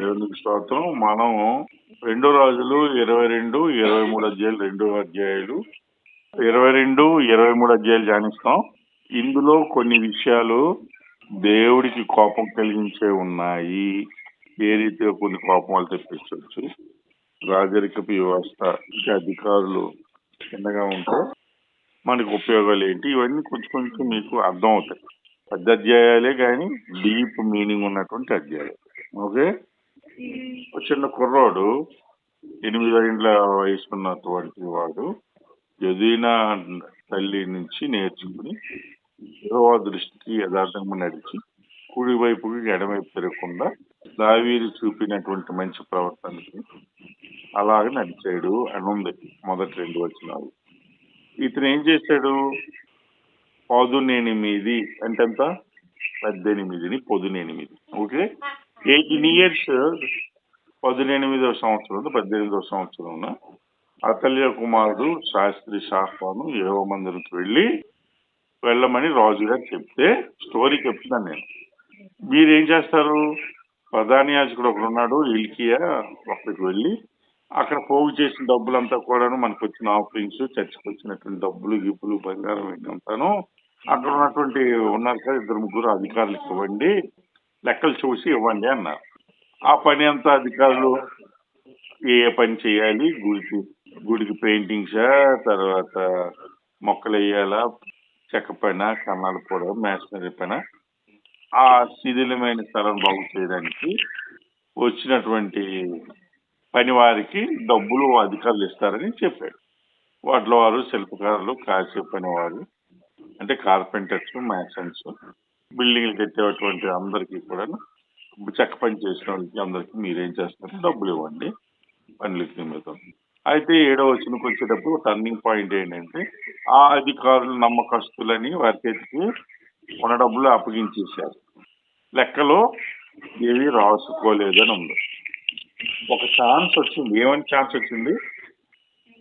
దేవునికి స్తోత్రం మనం రెండు రాజులు ఇరవై రెండు ఇరవై మూడు అధ్యాయులు రెండు అధ్యాయులు. ఇరవై రెండు ఇరవై మూడు అధ్యాయులు ధ్యానిస్తాం. ఇందులో కొన్ని విషయాలు దేవుడికి కోపం కలిగించే ఉన్నాయి. ఏ రీతిగా కొన్ని కోపాలు తెప్పించవచ్చు. రాజరికపు వ్యవస్థ ఇంకా అధికారులు చిన్నగా ఉంటే మనకు ఉపయోగాలు ఏంటి? ఇవన్నీ కొంచెం కొంచెం మీకు అర్థం అవుతాయి పెద్ద అధ్యాయాలే కానీ డీప్ మీనింగ్ ఉన్నటువంటి అధ్యాయాలు. ఓకే? చిన్న కుర్రాడు ఎనిమిది ఏండ్ల వయసున్నటువంటి వాడు యదీనా తల్లి నుంచి నేర్చుకుని యెహోవా దృష్టికి యథార్థంగా నడిచి కుడి వైపుకి ఎడమవైపు తిరగకుండా దావీదు చూపినటువంటి మంచి ప్రవర్తనకి అలాగే నడిచాడు అని ఉంది మొదటి రెండు వచనాలు. ఇతను ఏం చేశాడు? పొదునెనిమిది అంటే ఎంత? పద్దెనిమిదిని పొదునెనిమిది. ఓకే? ఎయిటీన్ ఇయర్స్ పదునెనిమిదవ సంవత్సరం పద్దెనిమిదవ సంవత్సరం అతల్య కుమారుడు శాస్త్రి శాస్త్రాను ఏవో మందిరికి వెళ్ళి వెళ్ళమని రాజు గారు చెప్తే స్టోరీ చెప్తున్నాను నేను. మీరేం చేస్తారు? ప్రధాని యాజకుడు ఒకడు ఉన్నాడు ఇల్కియా అక్కడికి వెళ్ళి అక్కడ పోగు చేసిన డబ్బులంతా కూడాను మనకు వచ్చిన ఆఫరింగ్స్ చర్చకు వచ్చినటువంటి డబ్బులు గిప్పులు బంగారం ఏంటంతాను అక్కడ ఉన్నటువంటి ఉన్నారు కదా ఇద్దరు ముగ్గురు అధికారులకు ఇవ్వండి. లెక్కలు చూసి ఇవ్వండి అన్నారు ఆ పని అంతా అధికారులు? ఏ పని చేయాలి? గుడికి గుడికి పెయింటింగ్సా తర్వాత మొక్కలు వేయాలా? చెక్క పైన కన్నాలు కూడా మేషనరీ పైన. ఆ శిథిలమైన స్థలం బాగు చేయడానికి వచ్చినటువంటి పని వారికి డబ్బులు అధికారులు ఇస్తారని చెప్పాడు వాటిలో వారు శిల్పకారులు కాసే పని వారు అంటే కార్పెంటర్స్ మ్యాసన్స్ బిల్డింగ్లు కట్టేటువంటి అందరికీ కూడా చెక్క పని చేసిన వాళ్ళకి అందరికీ మీరేం చేస్తారు? డబ్బులు ఇవ్వండి. పనులకి నిమిత్తం. అయితే ఏడో వచ్చినకి వచ్చేటప్పుడు టర్నింగ్ పాయింట్ ఏంటంటే ఆ అధికారులు నమ్మకస్తులని వారి చేతికి ఉన్న డబ్బులు అప్పగించేశారు. లెక్కలో ఏవి రాసుకోలేదని ఉంది. ఒక ఛాన్స్ వచ్చింది. ఏమని ఛాన్స్ వచ్చింది?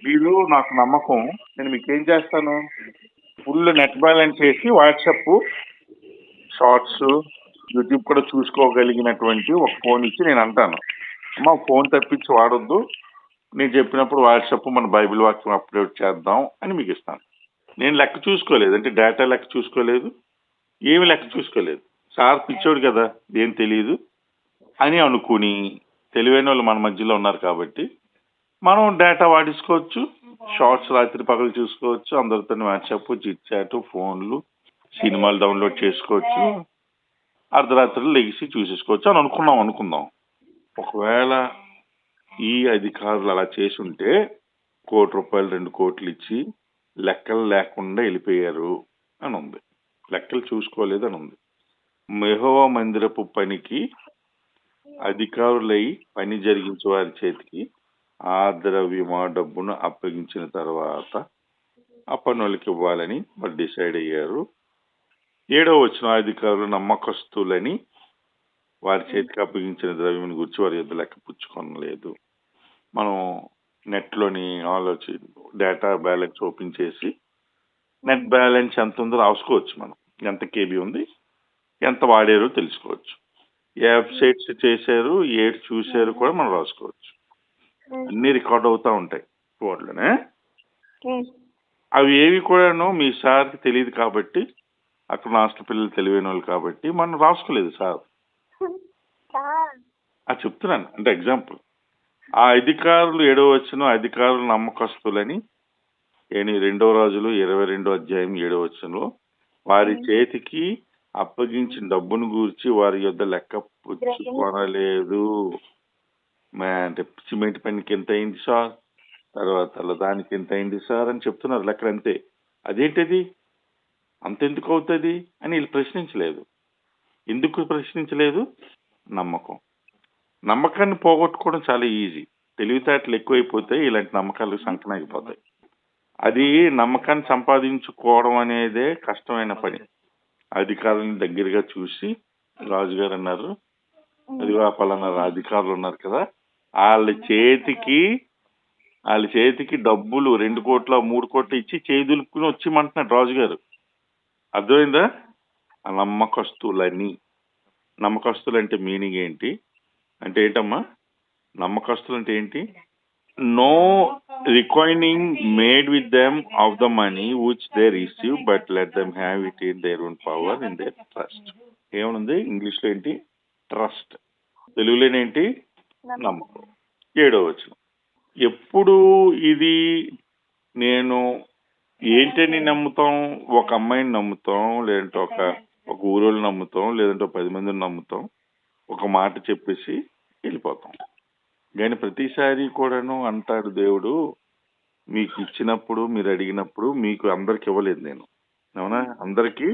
వీళ్ళు నాకు నమ్మకం. నేను మీకు ఏం చేస్తాను? ఫుల్ నెట్ బ్యాలెన్స్ చేసి వాట్సాప్ షార్ట్స్ యూట్యూబ్ కూడా చూసుకోగలిగినటువంటి ఒక ఫోన్ ఇచ్చి నేను అంటాను. అమ్మ ఫోన్ తప్పించి వాడొద్దు. నేను చెప్పినప్పుడు వాట్సాప్ మన బైబిల్ వాక్యం అప్లోడ్ చేద్దాం అని మీకు ఇస్తాను. నేను లెక్క చూసుకోలేదు. అంటే డేటా లెక్క చూసుకోలేదు. ఏమి లెక్క చూసుకోలేదు. సార్ పిచ్చోడు కదా ఏం తెలియదు అని అనుకుని తెలివైన వాళ్ళు మన మధ్యలో ఉన్నారు కాబట్టి మనం డేటా వాడించుకోవచ్చు షార్ట్స్ రాత్రి పగలు చూసుకోవచ్చు. అందరితో వాట్సాప్ చిట్ చాట్ ఫోన్లు సినిమాలు డౌన్లోడ్ చేసుకోవచ్చు. అర్ధరాత్రులు లెగిసి చూసేసుకోవచ్చు అని అనుకున్నాం అనుకుందాం. ఒకవేళ ఈ అధికారులు అలా చేసి ఉంటే కోటి రూపాయలు రెండు కోట్లు ఇచ్చి లెక్కలు లేకుండా వెళ్ళిపోయారు అని ఉంది. లెక్కలు చూసుకోలేదు అని ఉంది. మెహోవా మందిరపు పనికి అధికారులై పని జరిగించే వారి చేతికి ఆ ద్రవ్యమా డబ్బును అప్పగించిన తర్వాత ఆ పనులకి ఇవ్వాలని మరి డిసైడ్ అయ్యారు. ఏడో వచ్చిన అధికారులు నమ్మకస్తులని వారి చేతికి అప్పగించిన ద్రవ్యం గురించి వారి యొద్ద లెక్క పుచ్చుకొనలేదు. మనం నెట్లోని ఆలోచి డేటా బ్యాలెన్స్ ఓపెన్ చేసి నెట్ బ్యాలెన్స్ ఎంత ఉందో రాసుకోవచ్చు మనం. ఎంత కేబీ ఉంది ఎంత వాడారో తెలుసుకోవచ్చు. ఏ వెబ్సైట్స్ చేశారు ఏడు చూశారు కూడా మనం రాసుకోవచ్చు. అన్ని రికార్డ్ అవుతా ఉంటాయి ఫోన్లోనే అవి ఏవి కూడాను మీ సార్కి తెలియదు కాబట్టి అక్కడ హాస్టల్ పిల్లలు తెలివైన వాళ్ళు కాబట్టి మనం రాసుకోలేదు సార్. అది చెప్తున్నాను. అంటే ఎగ్జాంపుల్. ఆ అధికారులు ఏడో వచ్చిన అధికారులు నమ్మకస్తులని ఏని రెండో రోజులు ఇరవై రెండో అధ్యాయం ఏడో వచ్చంలో వారి చేతికి అప్పగించిన డబ్బును గూర్చి వారి యొద్ద లెక్క పుచ్చుకొనలేదు అంటే సిమెంట్ పనికి ఎంత అయింది సార్? తర్వాత దానికి ఎంత అయింది సార్ అని చెప్తున్నారు లెక్కలు అంతే అదేంటిది? అంతెందుకు అవుతుంది అని వీళ్ళు ప్రశ్నించలేదు. ఎందుకు ప్రశ్నించలేదు? నమ్మకం. నమ్మకాన్ని పోగొట్టుకోవడం చాలా ఈజీ. తెలివితేటలు ఎక్కువైపోతే ఇలాంటి నమ్మకాలు సంకనైపోతాయి అది నమ్మకాన్ని సంపాదించుకోవడం అనేదే కష్టమైన పని. అధికారులను దగ్గరగా చూసి రాజుగారు అన్నారు అదిగో పలానా అధికారులు ఉన్నారు కదా వాళ్ళ చేతికి వాళ్ళ చేతికి డబ్బులు రెండు కోట్ల మూడు కోట్ల ఇచ్చి చేదులుపుకుని వచ్చి వచ్చిమంటున్నాడు రాజుగారు. అర్థమైందా? నమ్మకస్తులని. నమ్మకస్తులు అంటే మీనింగ్ ఏంటి? అంటే ఏంటమ్మా? నమ్మకస్తులు అంటే ఏంటి? No reckoning made with them of the money which they receive but let them have it in their own power in their trust. ఏమనుంది? ఇంగ్లీష్లో ఏంటి? ట్రస్ట్. తెలుగులోనేంటి? నమ్మకం. ఏడో వచ్చిన ఎప్పుడు ఇది నేను ఏంటని నమ్ముతాం? ఒక అమ్మాయిని నమ్ముతాం లేదంటే ఒక ఒక ఊరోళ్ళు నమ్ముతాం లేదంటే ఒక పది మందిని నమ్ముతాం. ఒక మాట చెప్పేసి వెళ్ళిపోతాం. కానీ ప్రతిసారి కూడాను అంటాడు దేవుడు మీకు ఇచ్చినప్పుడు మీరు అడిగినప్పుడు మీకు అందరికి ఇవ్వలేదు నేను. అవునా? అందరికీ?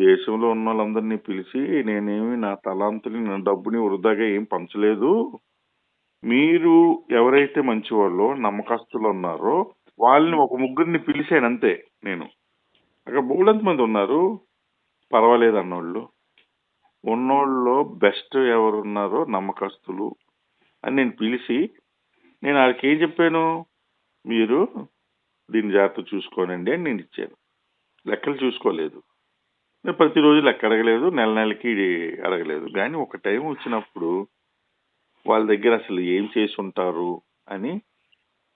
దేశంలో ఉన్న వాళ్ళందరినీ పిలిచి నేనేమి నా తలాంతుని నా డబ్బుని వృధాగా ఏం పంచలేదు. మీరు ఎవరైతే మంచివాళ్ళో నమ్మకస్తులు ఉన్నారో వాళ్ళని ఒక ముగ్గురిని పిలిచాను అంతే నేను. అక్కడ బోల్డంత మంది ఉన్నారు? పర్వాలేదు అన్నోళ్ళు. ఉన్నోళ్ళలో బెస్ట్ ఎవరున్నారో నమ్మకస్తులు అని నేను పిలిచి నేను వాళ్ళకి ఏం చెప్పాను? మీరు దీన్ని జాగ్రత్త చూసుకోనండి అని నేను ఇచ్చాను. లెక్కలు చూసుకోలేదు. నేను ప్రతిరోజు లెక్క అడగలేదు నెల నెలకి అడగలేదు. కానీ ఒక టైం వచ్చినప్పుడు వాళ్ళ దగ్గర అసలు ఏం చేసి ఉంటారు అని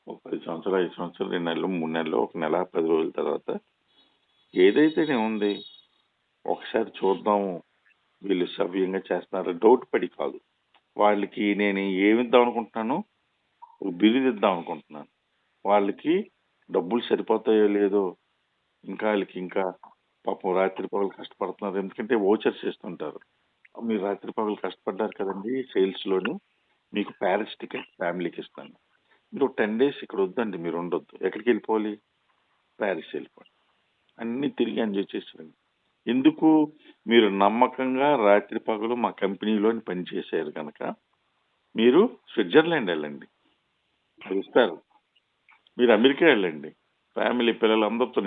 ఒక పది సంవత్సరాలు ఐదు సంవత్సరాలు రెండు నెలలు మూడు నెలలు ఒక నెల పది రోజుల తర్వాత ఏదైతేనే ఉంది ఒకసారి చూద్దాము వీళ్ళు సవ్యంగా చేస్తున్నారు డౌట్ పడి కాదు. వాళ్ళకి నేను ఏమిద్దాం అనుకుంటున్నాను ఒక బిరుదు ఇద్దాం అనుకుంటున్నాను. వాళ్ళకి డబ్బులు సరిపోతాయో లేదో ఇంకా వాళ్ళకి ఇంకా పాపం రాత్రి పగలు కష్టపడుతున్నారు ఎందుకంటే ఓచర్స్ చేస్తుంటారు. మీరు రాత్రి పగలు కష్టపడ్డారు కదండి సేల్స్లోను మీకు ప్యారెస్ టికెట్ ఫ్యామిలీకి ఇస్తాను. మీరు టెన్ డేస్ ఇక్కడ వద్దండి మీరు ఉండొద్దు. ఎక్కడికి వెళ్ళిపోవాలి? ప్యారిస్ వెళ్ళిపోవాలి. అన్నీ తిరిగి ఎంజాయ్ చేసేయండి. ఎందుకు? మీరు నమ్మకంగా రాత్రి పగలు మా కంపెనీలోని పనిచేశారు కనుక మీరు స్విట్జర్లాండ్ వెళ్ళండి. అది ఇస్తారు మీరు అమెరికా వెళ్ళండి. ఫ్యామిలీ పిల్లలందరితో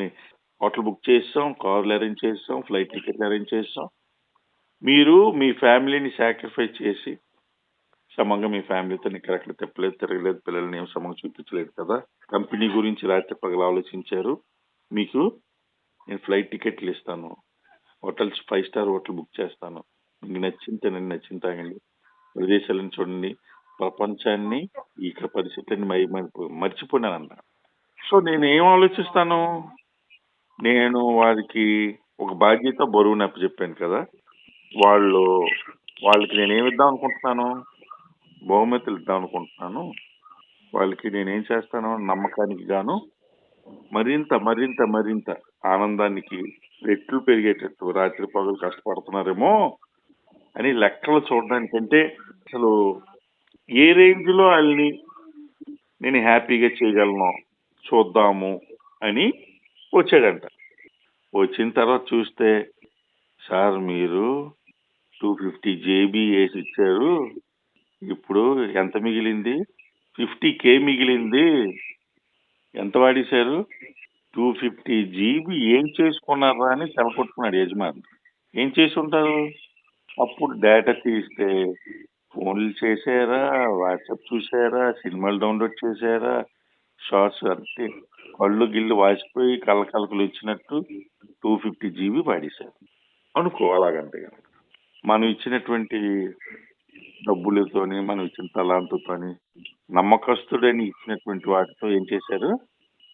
హోటల్ బుక్ చేస్తాం కార్లు అరేంజ్ చేస్తాం ఫ్లైట్ టికెట్లు అరేంజ్ చేస్తాం. మీరు మీ ఫ్యామిలీని సాక్రిఫైస్ చేసి సమంగా మీ ఫ్యామిలీతో ఎక్కడెక్కడ తిప్పలేదు తిరగలేదు పిల్లల్ని ఏం సమంగా చూపించలేదు కదా. కంపెనీ గురించి రాత్రి పగలు ఆలోచించారు. మీకు నేను ఫ్లైట్ టికెట్లు ఇస్తాను. Hotels five star hotel book చేస్తాను. మీకు నచ్చింది తినండి నచ్చింది తాగండి. ప్రదేశాలను చూడండి. ప్రపంచాన్ని ఇక్కడ పరిస్థితులని మై మర్చిపోయినాను అన్న సో నేను ఏం ఆలోచిస్తాను? నేను వారికి ఒక బాధ్యత బరువు నప్ప చెప్పాను కదా. వాళ్ళు వాళ్ళకి నేను ఏమి ఇద్దాం అనుకుంటున్నాను? బహుమతులు ఇద్దాం అనుకుంటున్నాను వాళ్ళకి నేనేం చేస్తాను నమ్మకానికి గాను మరింత మరింత మరింత ఆనందానికి రెట్లు పెరిగేటట్టు రాత్రి పగలు కష్టపడుతున్నారేమో అని లెక్కలు చూడడానికంటే అసలు ఏ రేంజ్లో వాళ్ళని నేను హ్యాపీగా చేయగలను చూద్దాము అని వచ్చాడంట. వచ్చిన తర్వాత చూస్తే సార్ మీరు టూ ఫిఫ్టీ జేబీ వేసి ఇచ్చారు ఇప్పుడు ఎంత మిగిలింది? ఫిఫ్టీ కే మిగిలింది. ఎంత వాడేశారు? Two fifty GB. ఏం చేసుకున్నారా అని తెలకొట్టుకున్నాడు యజమాని. ఏం చేసి ఉంటారు అప్పుడు డేటా తీస్తే ఫోన్లు చేశారా? వాట్సాప్ చూసారా సినిమాలు డౌన్లోడ్ చేశారా? షార్ట్స్ అంటే కళ్ళు గిల్లు వాసిపోయి కలకలకలు ఇచ్చినట్టు టూ ఫిఫ్టీ జీబీ వాడేశారు. అనుకో అలాగంటే మనం ఇచ్చినటువంటి డబ్బులతోని మనం ఇచ్చిన తలాంతుతోని నమ్మకస్తుడని ఇచ్చినటువంటి వాటితో ఏం చేశారు?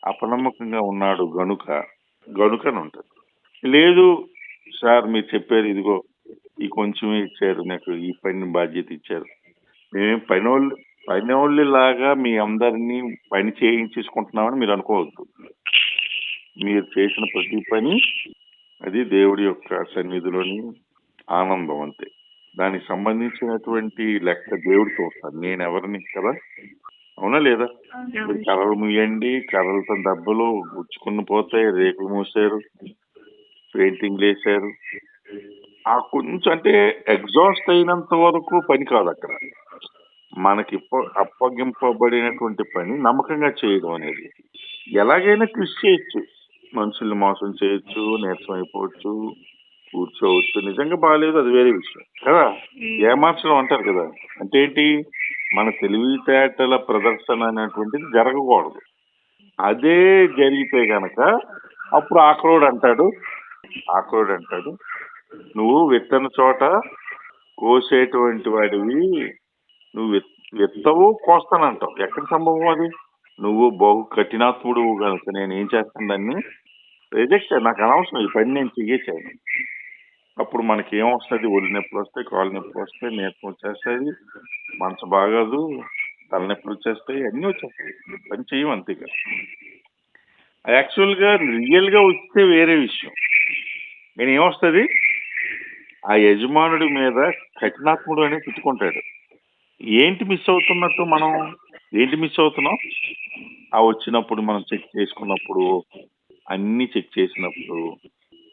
అపనమ్మకంగా ఉన్నాడు గనుక గనుకని ఉంటుంది లేదు సార్ మీరు చెప్పారు ఇదిగో ఈ కొంచెమే ఇచ్చారు నాకు ఈ పని బాధ్యత ఇచ్చారు. మేమేం పనోళ్ళు పనోళ్ళు లాగా మీ అందరినీ పని చేయించేసుకుంటున్నామని మీరు అనుకోవద్దు. మీరు చేసిన ప్రతి పని అది దేవుడి యొక్క సన్నిధిలోని ఆనందం అంతే. దానికి సంబంధించినటువంటి లెక్క దేవుడు చూస్తాడు. నేను ఎవరిని కదా? అవునా లేదా? కర్రలు ముయ్యండి కర్రలతో దెబ్బలు గుచ్చుకుని పోతాయి రేకులు మూసారు పెయింటింగ్ వేసారు ఆ కొంచెం అంటే ఎగ్జాస్ట్ అయినంత వరకు పని కాదు అక్కడ. మనకి అప్పగింపబడినటువంటి పని నమ్మకంగా చేయడం అనేది. ఎలాగైనా కృషి చేయొచ్చు. మనుషుల్ని మోసం చేయొచ్చు నీరసం అయిపోవచ్చు కూర్చోవచ్చు. నిజంగా బాగాలేదు అది వేరే విషయం. కదా? ఏమార్చడం అంటారు కదా? అంటే ఏంటి? మన తెలివితేటల ప్రదర్శన అనేటువంటిది జరగకూడదు. అదే జరిగితే గనక అప్పుడు ఆక్రోడ్ అంటాడు. ఆక్రోడ్ అంటాడు. నువ్వు విత్తన చోట కోసేటువంటి వాడివి. నువ్వు విత్- విత్తవు కోస్తానంటావు. ఎక్కడ సంభవం అది? నువ్వు బహు కఠినాత్ముడు కనుక నేను ఏం చేస్తాను దాన్ని? రిజెక్ట్ నాకు అనవసరం ఈ పని నేను చెయ్యచ్చాను అప్పుడు మనకి ఏం వస్తుంది? ఒళ్ళు నొప్పులు వస్తాయి కాళ్ళు నొప్పులు వస్తాయి నీరసం వచ్చేస్తుంది మనసు బాగోదు తలనొప్పులు వచ్చేస్తాయి అన్నీ వచ్చేస్తాయి. పని చేయం అంతేగా యాక్చువల్గా రియల్గా వస్తే వేరే విషయం. నేను ఏమొస్తుంది ఆ యజమానుడి మీద కఠినాత్ముడు అని తిట్టుకుంటాడు ఏంటి మిస్ అవుతున్నట్టు మనం? ఏంటి మిస్ అవుతున్నాం? ఆ వచ్చినప్పుడు మనం చెక్ చేసుకున్నప్పుడు అన్నీ చెక్ చేసినప్పుడు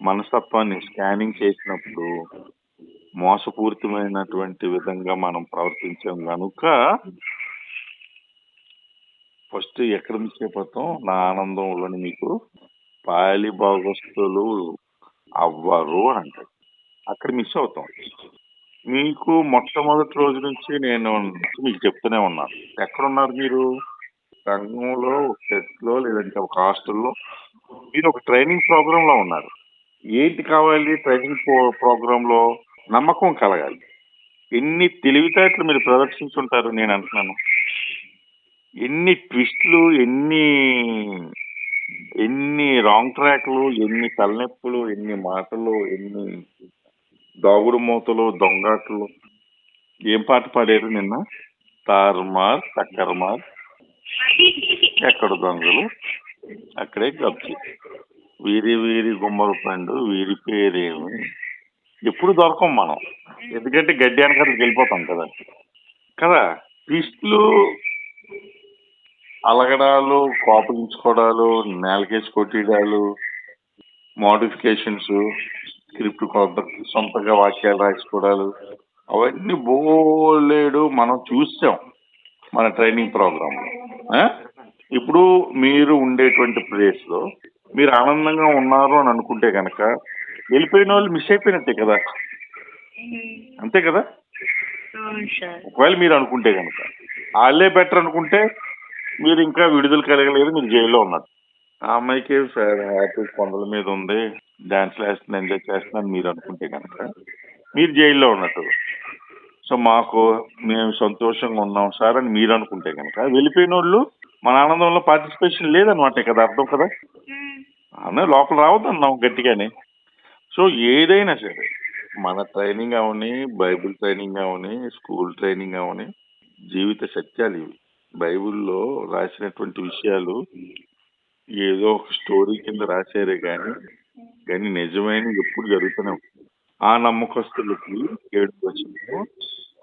మనస్తత్వాన్ని స్కానింగ్ చేసినప్పుడు మోసపూరితమైనటువంటి విధంగా మనం ప్రవర్తించాం కనుక ఫస్ట్ ఎక్కడ మిస్ అయిపోతాం? నా ఆనందంలోని మీకు పాలి భాగస్తులు అవ్వరు అని అంటాడు అక్కడ మిస్ అవుతాం. మీకు మొట్టమొదటి రోజు నుంచి నేను మీకు చెప్తూనే ఉన్నాను. ఎక్కడున్నారు మీరు? సంఘంలో సెట్లో లేదంటే ఒక హాస్టల్లో? మీరు ఒక ట్రైనింగ్ ప్రోగ్రాంలో ఉన్నారు. ఏంటి కావాలి ట్రైనింగ్ ప్రోగ్రాంలో నమ్మకం కలగాలి. ఎన్ని తెలివితేటలు మీరు ప్రదర్శించుంటారు నేను అంటున్నాను. ఎన్ని ట్విస్ట్లు ఎన్ని ఎన్ని రాంగ్ ట్రాక్లు ఎన్ని తలనొప్పులు ఎన్ని మాటలు ఎన్ని దాగుడు మూతలు దొంగాట్లు ఏం పాట పాడారు నిన్న? తారుమార్ చక్కరమార్ ఎక్కడ దొంగలు? అక్కడే గప్చి వీరి వీరి గుమ్మడి పండు వీరి పేరేమి? ఎప్పుడు దొరకం మనం. ఎందుకంటే గడ్డి వెనకాలకి వెళ్ళిపోతాం కదా. కదా? పిస్టులు అలగడాలు కోపగించుకోవడాలు నేలకేసి కొట్టేయడాలు మోడిఫికేషన్స్ స్క్రిప్ట్ కొంత సొంతగా వాక్యాలు రాసుకోవడాలు అవన్నీ బోలేడు మనం చూసాం మన ట్రైనింగ్ ప్రోగ్రాంలో. ఇప్పుడు మీరు ఉండేటువంటి ప్లేస్లో మీరు ఆనందంగా ఉన్నారు అని అనుకుంటే కనుక వెళ్ళిపోయిన వాళ్ళు మిస్ అయిపోయినట్టే కదా? అంతే కదా? ఒకవేళ మీరు అనుకుంటే కనుక వాళ్ళే బెటర్ అనుకుంటే మీరు ఇంకా విడుదల కలగలేదు మీరు జైల్లో ఉన్నారు. ఆ అమ్మాయికి సార్ హ్యాపీ కొండల మీద ఉంది. డాన్స్ వేస్తుంది ఎంజాయ్ చేస్తున్నాను మీరు అనుకుంటే కనుక మీరు జైల్లో ఉన్నట్టు. సో మాకు మేము సంతోషంగా ఉన్నాం సార్ అని మీరు అనుకుంటే కనుక వెళ్ళిపోయిన వాళ్ళు మన ఆనందంలో పార్టిసిపేషన్ లేదనమాట కదా? అర్థం కదా? అన్న లోపల రావద్దన్నాం గట్టిగానే. సో ఏదైనా సరే మన ట్రైనింగ్ అవని బైబిల్ ట్రైనింగ్ అవని స్కూల్ ట్రైనింగ్ అవని జీవిత సత్యాలు ఇవి. బైబిల్లో రాసినటువంటి విషయాలు ఏదో ఒక స్టోరీ కింద రాశారే కానీ కానీ నిజమైన ఎప్పుడు జరుగుతూనే ఆ నమ్మకస్తులకి ఏడు వచ్చిన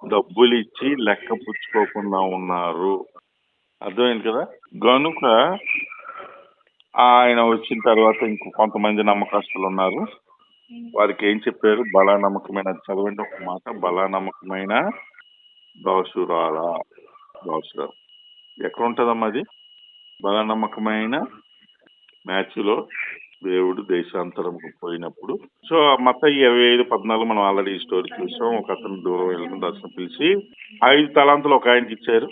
డబ్బులు ఇచ్చి లెక్క పుచ్చుకోకుండా ఉన్నారు. అర్థమైంది కదా? గనుక ఆయన వచ్చిన తర్వాత ఇంకో కొంతమంది నమ్మకస్తులు ఉన్నారు. వారికి ఏం చెప్పారు? బలా నమ్మకమైన చదవండి ఒక మాట. బలా నమ్మకమైన దాసురాల దాసురాలు ఎక్కడ ఉంటుందమ్మా అది? బలా నమ్మకమైన మ్యాచ్లో దేవుడు దేశాంతరంకు పోయినప్పుడు. సో మత ఇరవై ఐదు పద్నాలుగు మనం ఆల్రెడీ ఈ స్టోరీ చూసాం. ఒక అతను దూరం వెళ్ళిన దర్శనం పిలిచి ఐదు తలాంతులు ఒక ఆయనకి ఇచ్చారు.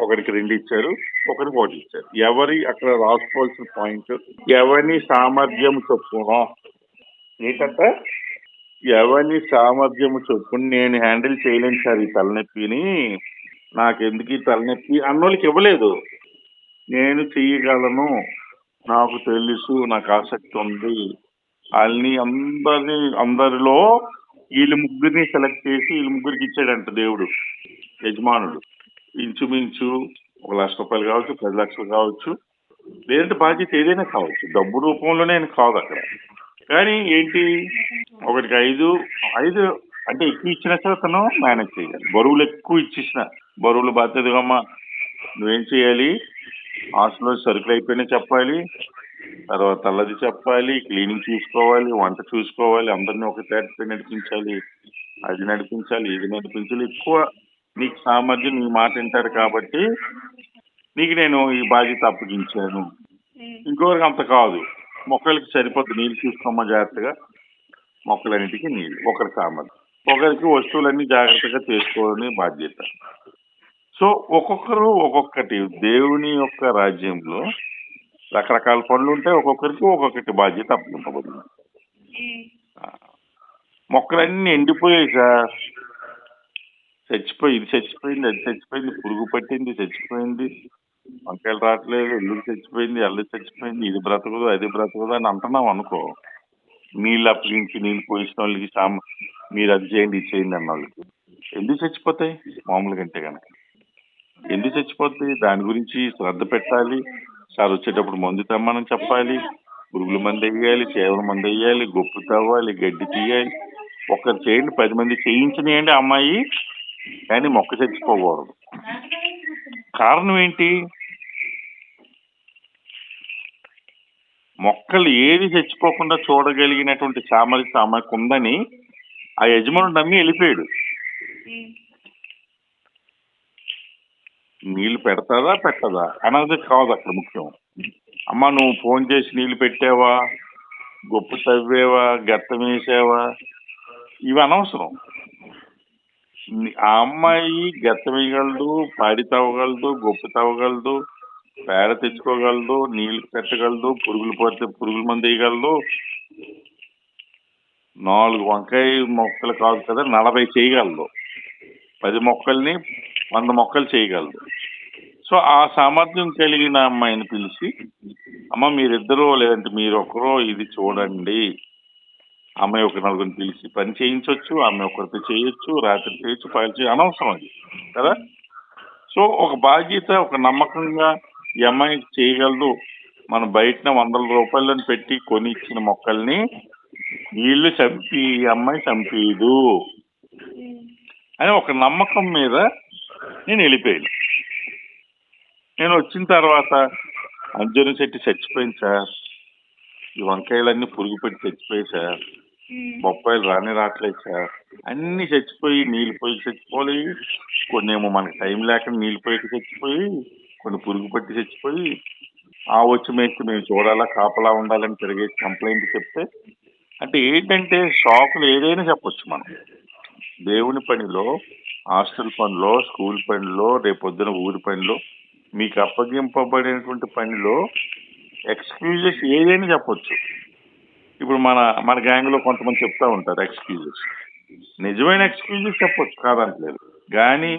ఒకరికి రెండు ఇచ్చారు ఒకరికి ఒకటి ఇచ్చారు. ఎవరి అక్కడ రాసుకోవాల్సిన పాయింట్ ఎవరిని సామర్థ్యం చొప్పున ఏంటంట? ఎవరిని సామర్థ్యం చొప్పున నేను హ్యాండిల్ చేయలేను సార్ ఈ తలనొప్పిని నాకెందుకు ఈ తలనొప్పి అన్నోళ్ళకి ఇవ్వలేదు. నేను చెయ్యగలను నాకు తెలుసు నాకు ఆసక్తి ఉంది. వాళ్ళని అందరి అందరిలో వీళ్ళు ముగ్గురిని సెలెక్ట్ చేసి వీళ్ళు ముగ్గురికి ఇచ్చాడంట దేవుడు యజమానుడు. ఇంచుమించు ఒక లక్ష రూపాయలు కావచ్చు పది లక్షలు కావచ్చు. లేదంటే బాధ్యత ఏదైనా కావచ్చు. డబ్బు రూపంలోనే ఆయన కాదు అక్కడ. కానీ ఏంటి? ఒకటికి ఐదు ఐదు అంటే ఎక్కువ ఇచ్చినా సరే అతను మేనేజ్ చేయాలి. బరువులు ఎక్కువ ఇచ్చేసిన బరువులు బాధ్యతగా నువ్వేం చేయాలి? హాస్టల్లో సరుకులు అయిపోయినా చెప్పాలి. తర్వాత అల్లది చెప్పాలి. క్లీనింగ్ చూసుకోవాలి. వంట చూసుకోవాలి. అందరినీ ఒక తేటపై నడిపించాలి. అది నడిపించాలి ఇది నడిపించాలి. ఎక్కువ నీకు సామర్థ్యం నీ మాట వింటారు కాబట్టి నీకు నేను ఈ బాధ్యత అప్పగించాను. ఇంకొకరికి అంత కాదు. మొక్కలకి సరిపోద్ది నీళ్ళు చూసుకోమా జాగ్రత్తగా. మొక్కలన్నిటికీ నీళ్ళు ఒకరి సామర్థ్యం. ఒకరికి వస్తువులన్నీ జాగ్రత్తగా చేసుకోవాలని బాధ్యత. సో ఒక్కొక్కరు ఒక్కొక్కటి. దేవుని యొక్క రాజ్యంలో రకరకాల పనులు ఉంటాయి. ఒక్కొక్కరికి ఒక్కొక్కటి బాధ్యత అప్పగింపబడింది మొక్కలన్నీ ఎండిపోయాయి సార్. చచ్చిపోయి ఇది చచ్చిపోయింది అది చచ్చిపోయింది పురుగు పట్టింది చచ్చిపోయింది వంకాయలు రావట్లేదు ఇల్లు చచ్చిపోయింది అల్లు చచ్చిపోయింది ఇది బ్రతకదు అది బ్రతకదు అని అంటున్నాం అనుకో నీళ్ళు అప్పగించి నీళ్ళు పోసిన వాళ్ళకి సామ మీరు అది చేయండి ఇది చేయండి అన్న వాళ్ళకి. ఎందుకు చచ్చిపోతాయి? మామూలుగా అంటే కనుక ఎందుకు చచ్చిపోతాయి? దాని గురించి శ్రద్ధ పెట్టాలి సార్ వచ్చేటప్పుడు మందు తెమ్మని చెప్పాలి పురుగుల మందు వేయాలి చేవల మందు వేయాలి గొప్పు తవ్వాలి గడ్డి తీయాలి ఒక్కరు చేయండి పది మంది చేయించినాయండి అమ్మాయి కానీ మొక్క చచ్చిపోకూడదు. కారణం ఏంటి? మొక్కలు ఏది చచ్చిపోకుండా చూడగలిగినటువంటి సామర్థ్యం ఆమెకు ఉందని ఆ యజమానుడు నమ్మి వెళ్ళిపోయాడు. నీళ్ళు పెడతాదా పెట్టదా? అనేది కాదు అక్కడ ముఖ్యం. అమ్మ నువ్వు ఫోన్ చేసి నీళ్ళు పెట్టావా? గొప్ప తవ్వేవా? గత్తం వేసావా? ఇవి అనవసరం. ఆ అమ్మాయి గెత్తవేయగలదు పాడి తవ్వగలదు గొప్ప తవ్వగలదు పేడ తెచ్చుకోగలదు నీళ్ళు పెట్టగలదు పురుగులు పోతే పురుగుల మంది వేయగలదు. నాలుగు వంకాయ మొక్కలు కాదు కదా నలభై చేయగలదు. పది మొక్కల్ని వంద మొక్కలు చేయగలదు. సో ఆ సామర్థ్యం కలిగిన అమ్మాయిని పిలిచి అమ్మ మీరిద్దరూ లేదంటే మీరు ఒకరో ఇది చూడండి. అమ్మాయి ఒక నలుగురిని పిలిచి పని చేయించవచ్చు ఆమె ఒకరితో చేయొచ్చు రాత్రి చేయొచ్చు పగలు చేయొచ్చు అనవసరం అది కదా? సో ఒక బాధ్యత ఒక నమ్మకంగా ఈ అమ్మాయి చేయగలదు. మనం బయటన వందల రూపాయలను పెట్టి కొని ఇచ్చిన మొక్కల్ని వీళ్ళు చంపి ఈ అమ్మాయి చంపేదు అని ఒక నమ్మకం మీద నేను వెళ్ళిపోయాను. నేను వచ్చిన తర్వాత అంజున శెట్టి చచ్చిపోయింది సార్. ఈ వంకాయలన్నీ పురుగు పెట్టి చచ్చిపోయాయి సార్. Hmm. బొప్పాయిలు రాని రావట్లేదు సార్. అన్ని చచ్చిపోయి నీళ్ళు పోయి చచ్చిపోయి కొన్ని ఏమో మనకి టైం లేక నీళ్ళు పోయి చచ్చిపోయి కొన్ని పురుగు పట్టి చచ్చిపోయి ఆ వచ్చి మేస్తే మేము చూడాలా కాపలా ఉండాలని తిరిగే కంప్లైంట్ చెప్తే అంటే ఏంటంటే షాకులు ఏదైనా చెప్పొచ్చు మనం. దేవుని పనిలో హాస్టల్ పనిలో స్కూల్ పనిలో రేపొద్దున ఊరి పనిలో మీకు అప్పగింపబడినటువంటి పనిలో ఎక్స్క్యూజెస్ ఏదైనా చెప్పొచ్చు. ఇప్పుడు మన మన గ్యాంగ్లో కొంతమంది చెప్తా ఉంటారు ఎక్స్క్యూజెస్ నిజమైన ఎక్స్క్యూజెస్ చెప్పొచ్చు కాదంటలేదు. కానీ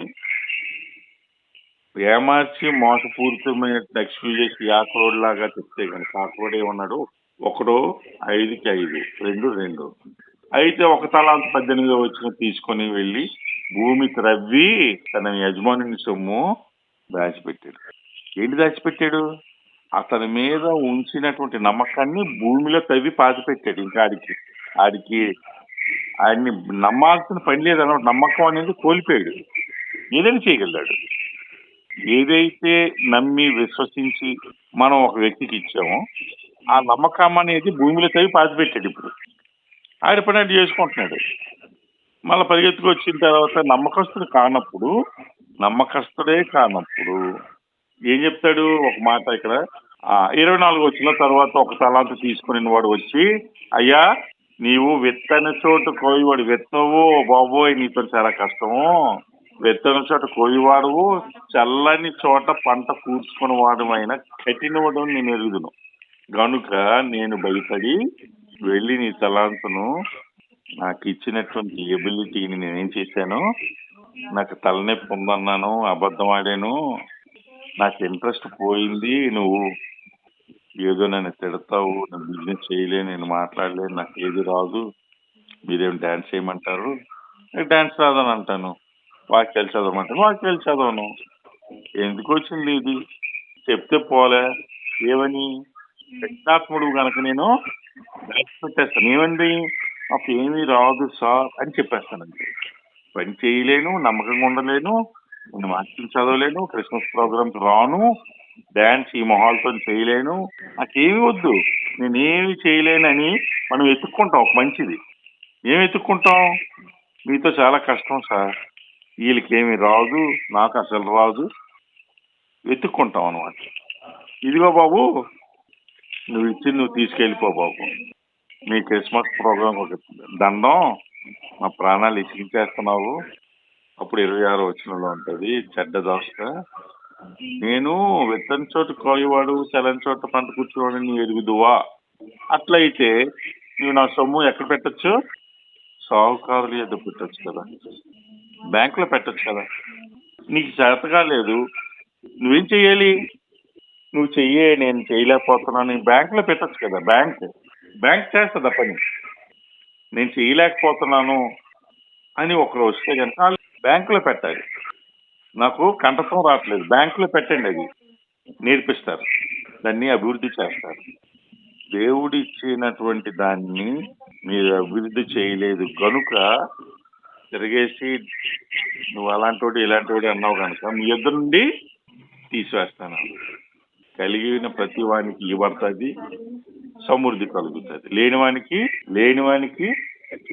ఏమార్చి మోసపూరితమైన ఎక్స్క్యూజెస్ యాక్రోడ్ లాగా చెప్తే కానీ ఆక్రోడ్ ఏమన్నాడు? ఒకడు ఐదుకి ఐదు రెండు రెండు. అయితే ఒక తలాంత పద్దెనిమిది వచ్చిన తీసుకొని వెళ్ళి భూమి త్రవ్వి తన యజమానుని సొమ్ము దాచిపెట్టాడు. ఏంటి దాచిపెట్టాడు? అతని మీద ఉంచినటువంటి నమ్మకాన్ని భూమిలో తవ్వి పాతిపెట్టాడు ఇంకా ఆడికి. ఆడికి ఆయన్ని నమ్మాల్సిన పని లేదన్న నమ్మకం అనేది కోల్పోయాడు. ఏదైనా చేయగలిగాడు. ఏదైతే నమ్మి విశ్వసించి మనం ఒక వ్యక్తికి ఇచ్చామో ఆ నమ్మకం అనేది భూమిలో తవ్వి పాతిపెట్టాడు ఇప్పుడు. ఆయన పని అది చేసుకుంటున్నాడు. మళ్ళీ పరిగెత్తుకు వచ్చిన తర్వాత నమ్మకస్తుడు కానప్పుడు నమ్మకస్తుడే కానప్పుడు ఏం చెప్తాడు? ఒక మాట ఇక్కడ. ఇరవై నాలుగు వచ్చిన తర్వాత ఒక తలాంత తీసుకుని వాడు వచ్చి అయ్యా నీవు విత్తన చోటు కోయివాడు. విత్తవు బాబోయ్ నీతో చాలా కష్టము. విత్తన చోట కోయివాడువు చల్లని చోట పంట కూర్చుకుని వాడుమైన కఠినవాడు నేను ఎరుగుదును. గనుక నేను భయపడి వెళ్ళి నీ తలాంతను నాకు ఇచ్చినటువంటి ఎబిలిటీని నేనేం చేశాను? నాకు తలనొప్పి ఉందన్నాను అబద్ధం ఆడాను. నాకు ఇంట్రెస్ట్ పోయింది. నువ్వు ఏదో నన్ను తిడతావు నేను బిజినెస్ చేయలేను నేను మాట్లాడలేను నాకు ఏది రాదు. మీరేం డాన్స్ చేయమంటారు? డ్యాన్స్ డాన్స్ రాదని అంటాను. వాక్యాలు చదవమంటాను. వాక్యాలు చదవను. ఎందుకు వచ్చింది ఇది? చెప్తే పోలే. ఏమని? కృష్ణాత్ముడు కనుక నేను పెట్టేస్తాను. ఏమండి? మాకు ఏమీ రాదు సార్ అని చెప్పేస్తానండి. పని చేయలేను నమ్మకంగా ఉండలేను. నేను మాస్టర్ చదవలేను క్రిస్మస్ ప్రోగ్రామ్కి రాను డాన్స్ ఈ మొహాలతో చేయలేను. నాకేమి వద్దు. నేనేమి చేయలేనని మనం వెతుక్కుంటాం ఒక మంచిది. ఏం వెతుక్కుంటాం మీతో చాలా కష్టం సార్. వీళ్ళకేమి రాదు నాకు అసలు రాదు. వెతుక్కుంటాం అనమాట ఇదిగో బాబు నువ్వు ఇచ్చి నువ్వు తీసుకెళ్ళిపో బాబు. మీ క్రిస్మస్ ప్రోగ్రామ్ ఒక దండం మా ప్రాణాలు ఇచ్చిచేస్తున్నావు అప్పుడు ఇరవై ఆరు వచ్చినలో ఉంటుంది చెడ్డ దోసక. నేను విత్తని చోట కోయవాడు చలని చోట పంట కూర్చోవాడు నీ ఎరుగుదువా? అట్లయితే నువ్వు నా సొమ్ము ఎక్కడ పెట్టచ్చు? సాహుకారులు ఎదురు పెట్టచ్చు కదా. బ్యాంకులో పెట్టచ్చు కదా. నీకు చేతగా లేదు. నువ్వేం చెయ్యాలి? నువ్వు చెయ్యే నేను చేయలేకపోతున్నాను బ్యాంకులో పెట్టచ్చు కదా బ్యాంక్. బ్యాంక్ చేస్తుందా పని. నేను చేయలేకపోతున్నాను అని ఒకరు వస్తే కనుక బ్యాంకులో పెట్టాలి. నాకు కంఠతం రావట్లేదు. బ్యాంకులో పెట్టండి అది. నేర్పిస్తారు. దాన్ని అభివృద్ధి చేస్తారు. దేవుడు ఇచ్చినటువంటి దాన్ని మీరు అభివృద్ధి చేయలేదు కనుక తిరిగేసి నువ్వు అలాంటి ఇలాంటి అన్నావు కనుక మీ ఇద్దరు నుండి తీసివేస్తాను కలిగిన ప్రతి వానికి ఇవ్వబడుతుంది. సమృద్ధి కలుగుతుంది. లేనివానికి లేనివానికి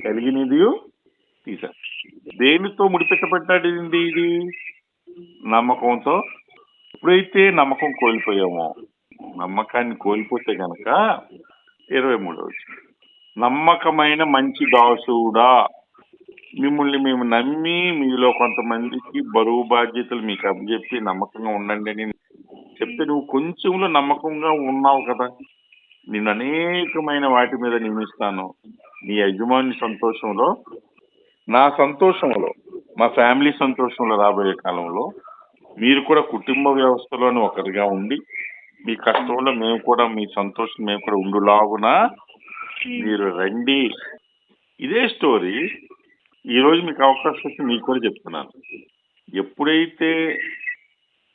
కలిగినది తీశారు దేనితో ముడిపెట్టబడ్డాడు ఇది? ఇది నమ్మకంతో? ఎప్పుడైతే నమ్మకం కోల్పోయామో నమ్మకాన్ని కోల్పోతే గనక ఇరవై మూడో నమ్మకమైన మంచి దాసుడా. మిమ్మల్ని మేము నమ్మి మీలో కొంతమందికి బరువు బాధ్యతలు మీకు అప్పచెప్పి నమ్మకంగా ఉండండి అని చెప్తే నువ్వు కొంచెంలో నమ్మకంగా ఉన్నావు కదా. నేను అనేకమైన వాటి మీద నియమిస్తాను నీ యజమాని సంతోషంలో నా సంతోషంలో మా ఫ్యామిలీ సంతోషంలో రాబోయే కాలంలో మీరు కూడా కుటుంబ వ్యవస్థలోని ఒకరిగా ఉండి మీ కష్టంలో మేము కూడా మీ సంతోషం మేము కూడా ఉండులాగున మీరు రండి. ఇదే స్టోరీ ఈరోజు మీకు అవకాశం వచ్చి మీకు కూడా చెప్తున్నాను. ఎప్పుడైతే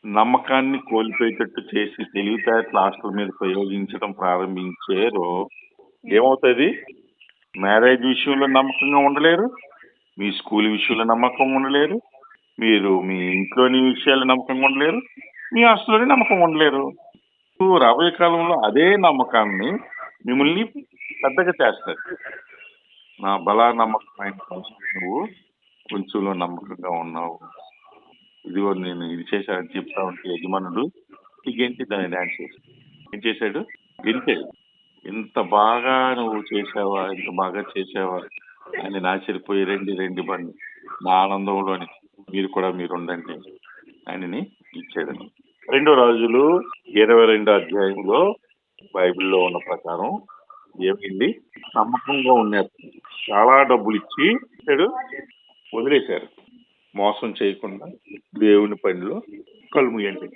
నమ్మకాన్ని కోల్పోయేటట్టు చేసి తెలివితేటలు హాస్టల్ మీద ప్రయోగించడం ప్రారంభించారో ఏమవుతుంది? మ్యారేజ్ విషయంలో నమ్మకంగా ఉండలేరు. మీ స్కూల్ విషయంలో నమ్మకం ఉండలేరు మీరు మీ ఇంట్లోని విషయాలు నమ్మకంగా ఉండలేరు మీ ఆస్తులోనే నమ్మకం ఉండలేరు. రాబోయే కాలంలో అదే నమ్మకాన్ని మిమ్మల్ని పెద్దగా చేస్తారు. నా బలా నమ్మకమైన నువ్వు కొంచెంలో నమ్మకంగా ఉన్నావు. ఇదిగో నేను ఇది చేశానని చెప్తా ఉంటే యజమానుడు ఈ దాన్ని డాన్స్ చేశాడు? ఏం చేశాడు? గెంటాడు ఇంత బాగా నువ్వు చేసావా ఇంత బాగా చేసావా అని ఆశ్చర్యపోయి రండి రండి బండి నా ఆనందంలోని మీరు కూడా మీరు ఉండండి ఆయనని ఇచ్చాడు రెండో రాజులు ఇరవై రెండో అధ్యాయంలో బైబిల్లో ఉన్న ప్రకారం ఏమైంది? నమ్మకంగా ఉన్నారు. చాలా డబ్బులు ఇచ్చి ఇచ్చాడు వదిలేశారు. మోసం చేయకుండా దేవుని పనిలో కలుముయండి